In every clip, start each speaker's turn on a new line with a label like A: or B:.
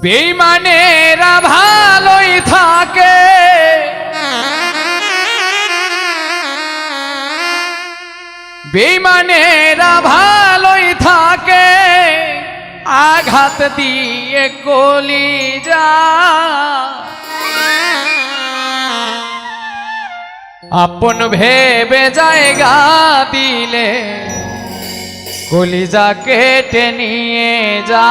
A: বেইমানেরা ভালোই থাকে। বেইমানেরা ভালোই থাকে। আঘাত দিয়ে কলি যা। আপন ভেবে জায়গা দিলে কলিজা কেটে নিয়ে যা।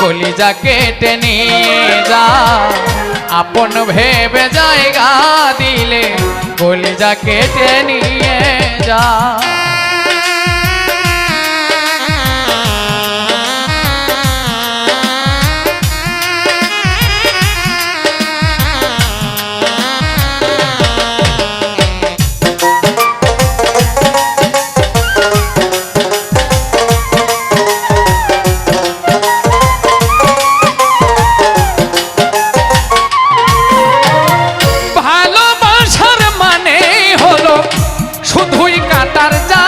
A: কলিজা কেটে নিয়ে যা। আপন ভেবে জায়গা দিলে কলিজা কেটে নিয়ে যা। শুধুই কাটার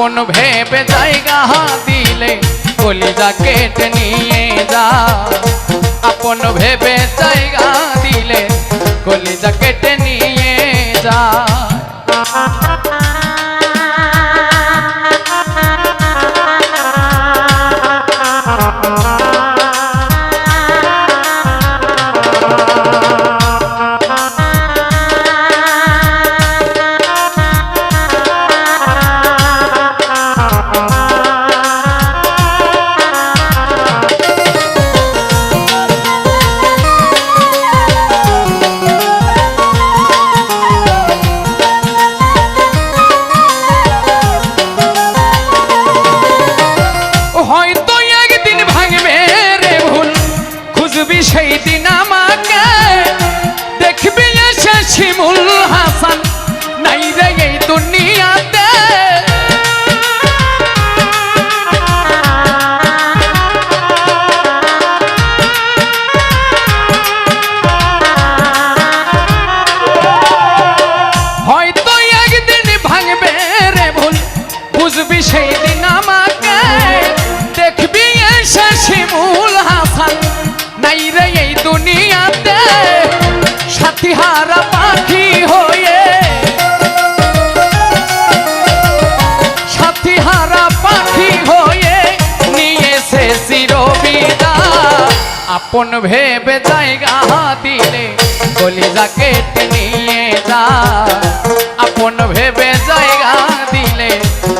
A: আপন ভেবে জায়গা দিলে কলিজা কেটে নিয়ে যা আপন ভেবে জায়গা দিলে কলিজা কেটে দেখবি সেই দিন আমাকে? দেখবি এসে শিমুল আপন ভেবে জায়গা দিলে গলি কেটে নিয়ে যা। আপন ভেবে জায়গা দিলে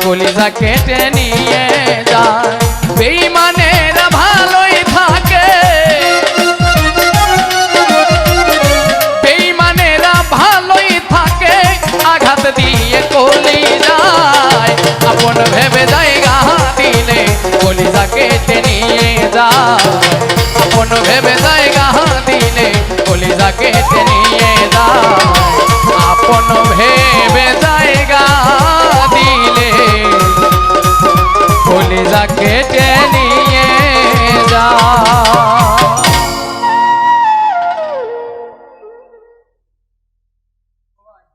A: গলি কেটে নিয়ে যা। বেইমানেরা ভালোই থাকে। বেইমানেরা ভালোই থাকে। আঘাত দিয়ে কলি যায় আপন ভেবে জায়গা দিলে গলি যাকে